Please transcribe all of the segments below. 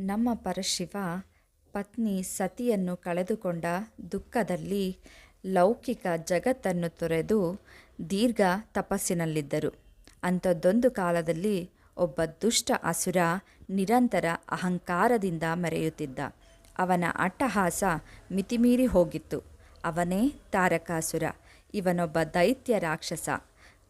ನಮ್ಮ ಪರಶಿವ ಪತ್ನಿ ಸತಿಯನ್ನು ಕಳೆದುಕೊಂಡ ದುಃಖದಲ್ಲಿ ಲೌಕಿಕ ಜಗತ್ತನ್ನು ತೊರೆದು ದೀರ್ಘ ತಪಸ್ಸಿನಲ್ಲಿದ್ದರು. ಅಂಥದ್ದೊಂದು ಕಾಲದಲ್ಲಿ ಒಬ್ಬ ದುಷ್ಟ ಅಸುರ ನಿರಂತರ ಅಹಂಕಾರದಿಂದ ಮೆರೆಯುತ್ತಿದ್ದ. ಅವನ ಅಟ್ಟಹಾಸ ಮಿತಿಮೀರಿ ಹೋಗಿತ್ತು. ಅವನೇ ತಾರಕಾಸುರ. ಇವನೊಬ್ಬ ದೈತ್ಯ ರಾಕ್ಷಸ.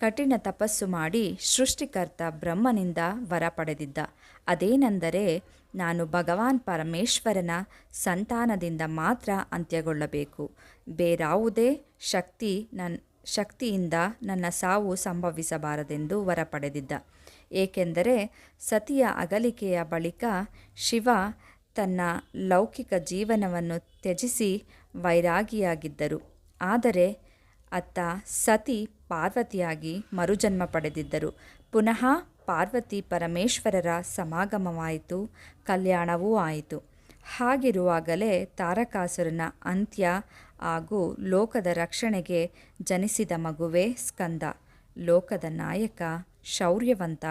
ಕಠಿಣ ತಪಸ್ಸು ಮಾಡಿ ಸೃಷ್ಟಿಕರ್ತ ಬ್ರಹ್ಮನಿಂದ ವರ ಪಡೆದಿದ್ದ. ಅದೇನೆಂದರೆ ನಾನು ಭಗವಾನ್ ಪರಮೇಶ್ವರನ ಸಂತಾನದಿಂದ ಮಾತ್ರ ಅಂತ್ಯಗೊಳ್ಳಬೇಕು. ಬೇರಾವುದೇ ಶಕ್ತಿ ನನ್ನ ಶಕ್ತಿಯಿಂದ ನನ್ನ ಸಾವು ಸಂಭವಿಸಬಾರದೆಂದು ವರ ಪಡೆದಿದ್ದ. ಏಕೆಂದರೆ ಸತಿಯ ಅಗಲಿಕೆಯ ಬಳಿಕ ಶಿವ ತನ್ನ ಲೌಕಿಕ ಜೀವನವನ್ನು ತ್ಯಜಿಸಿ ವೈರಾಗಿಯಾಗಿದ್ದರು. ಆದರೆ ಅತ್ತ ಸತಿ ಪಾರ್ವತಿಯಾಗಿ ಮರುಜನ್ಮ ಪಡೆದಿದ್ದರು. ಪುನಃ ಪಾರ್ವತಿ ಪರಮೇಶ್ವರರ ಸಮಾಗಮವಾಯಿತು, ಕಲ್ಯಾಣವೂ ಆಯಿತು. ಹಾಗಿರುವಾಗಲೇ ತಾರಕಾಸುರನ ಅಂತ್ಯ ಹಾಗೂ ಲೋಕದ ರಕ್ಷಣೆಗೆ ಜನಿಸಿದ ಮಗುವೇ ಸ್ಕಂದ. ಲೋಕದ ನಾಯಕ, ಶೌರ್ಯವಂತ,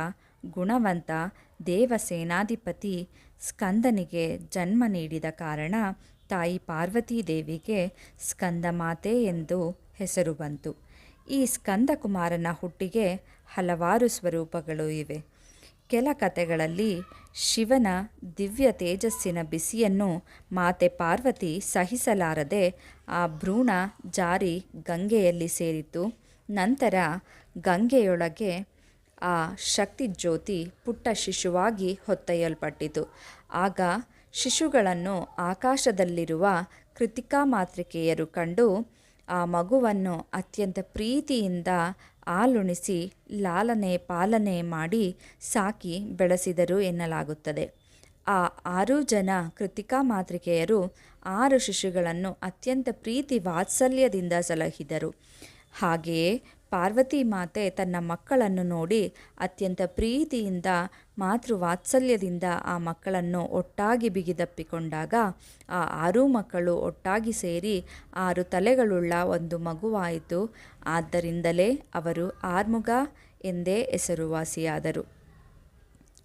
ಗುಣವಂತ, ದೇವಸೇನಾಧಿಪತಿ ಸ್ಕಂದನಿಗೆ ಜನ್ಮ ನೀಡಿದ ಕಾರಣ ತಾಯಿ ಪಾರ್ವತೀ ದೇವಿಗೆ ಸ್ಕಂದಮಾತೆ ಎಂದು ಹೆಸರು ಬಂತು. ಈ ಸ್ಕಂದಕುಮಾರನ ಹುಟ್ಟಿಗೆ ಹಲವಾರು ಸ್ವರೂಪಗಳು ಇವೆ. ಕೆಲ ಕಥೆಗಳಲ್ಲಿ ಶಿವನ ದಿವ್ಯ ತೇಜಸ್ಸಿನ ಬಿಸಿಯನ್ನು ಮಾತೆ ಪಾರ್ವತಿ ಸಹಿಸಲಾರದೆ ಆ ಭ್ರೂಣ ಜಾರಿ ಗಂಗೆಯಲ್ಲಿ ಸೇರಿತು ನಂತರ ಗಂಗೆಯೊಳಗೆ ಆ ಶಕ್ತಿ ಜ್ಯೋತಿ ಪುಟ್ಟ ಶಿಶುವಾಗಿ ಹೊತ್ತೊಯ್ಯಲ್ಪಟ್ಟಿತು. ಆಗ ಶಿಶುಗಳನ್ನು ಆಕಾಶದಲ್ಲಿರುವ ಕೃತಿಕಾ ಮಾತೃಕೆಯರು ಕಂಡು ಆ ಮಗುವನ್ನು ಅತ್ಯಂತ ಪ್ರೀತಿಯಿಂದ ಆಲುಣಿಸಿ ಲಾಲನೆ ಪಾಲನೆ ಮಾಡಿ ಸಾಕಿ ಬೆಳೆಸಿದರು ಎನ್ನಲಾಗುತ್ತದೆ. ಆ ಆರು ಜನ ಕೃತಿಕಾ ಮಾತೃಕೆಯರು ಆರು ಶಿಶುಗಳನ್ನು ಅತ್ಯಂತ ಪ್ರೀತಿ ವಾತ್ಸಲ್ಯದಿಂದ ಸಲಹಿದರು. ಹಾಗೆಯೇ ಪಾರ್ವತಿ ಮಾತೆ ತನ್ನ ಮಕ್ಕಳನ್ನು ನೋಡಿ ಅತ್ಯಂತ ಪ್ರೀತಿಯಿಂದ ಮಾತೃ ವಾತ್ಸಲ್ಯದಿಂದ ಆ ಮಕ್ಕಳನ್ನು ಒಟ್ಟಾಗಿ ಬಿಗಿದಪ್ಪಿಕೊಂಡಾಗ ಆ ಆರು ಮಕ್ಕಳು ಒಟ್ಟಾಗಿ ಸೇರಿ ಆರು ತಲೆಗಳುಳ್ಳ ಒಂದು ಮಗುವಾಯಿತು. ಆದ್ದರಿಂದಲೇ ಅವರು ಆರ್ಮುಗ ಎಂದೇ ಹೆಸರುವಾಸಿಯಾದರು.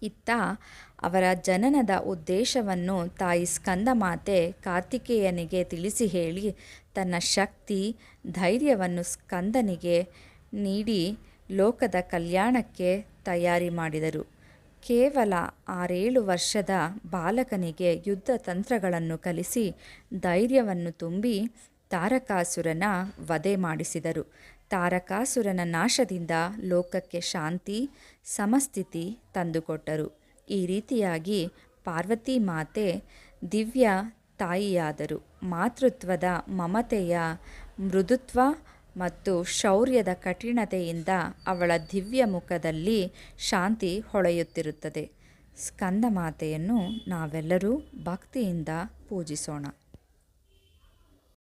ಇತ್ತ ಅವರ ಜನನದ ಉದ್ದೇಶವನ್ನು ತಾಯಿ ಸ್ಕಂದಮಾತೆ ಕಾರ್ತಿಕೇಯನಿಗೆ ತಿಳಿಸಿ ಹೇಳಿ, ತನ್ನ ಶಕ್ತಿ, ಧೈರ್ಯವನ್ನು ಸ್ಕಂದನಿಗೆ ನೀಡಿ ಲೋಕದ ಕಲ್ಯಾಣಕ್ಕೆ ತಯಾರಿ ಮಾಡಿದರು. ಕೇವಲ ಆರೇಳು ವರ್ಷದ ಬಾಲಕನಿಗೆ ಯುದ್ಧ ತಂತ್ರಗಳನ್ನು ಕಲಿಸಿ ಧೈರ್ಯವನ್ನು ತುಂಬಿ ತಾರಕಾಸುರನ ವಧೆ ಮಾಡಿಸಿದರು. ತಾರಕಾಸುರನ ನಾಶದಿಂದ ಲೋಕಕ್ಕೆ ಶಾಂತಿ, ಸಮಸ್ಥಿತಿ ತಂದುಕೊಟ್ಟರು. ಈ ರೀತಿಯಾಗಿ ಪಾರ್ವತಿ ಮಾತೆ ದಿವ್ಯ ತಾಯಿಯಾದರು. ಮಾತೃತ್ವದ ಮಮತೆಯ ಮೃದುತ್ವ ಮತ್ತು ಶೌರ್ಯದ ಕಠಿಣತೆಯಿಂದ ಅವಳ ದಿವ್ಯ ಮುಖದಲ್ಲಿ ಶಾಂತಿ ಹೊಳೆಯುತ್ತಿರುತ್ತದೆ. ಸ್ಕಂದ ಮಾತೆಯನ್ನು ನಾವೆಲ್ಲರೂ ಭಕ್ತಿಯಿಂದ ಪೂಜಿಸೋಣ.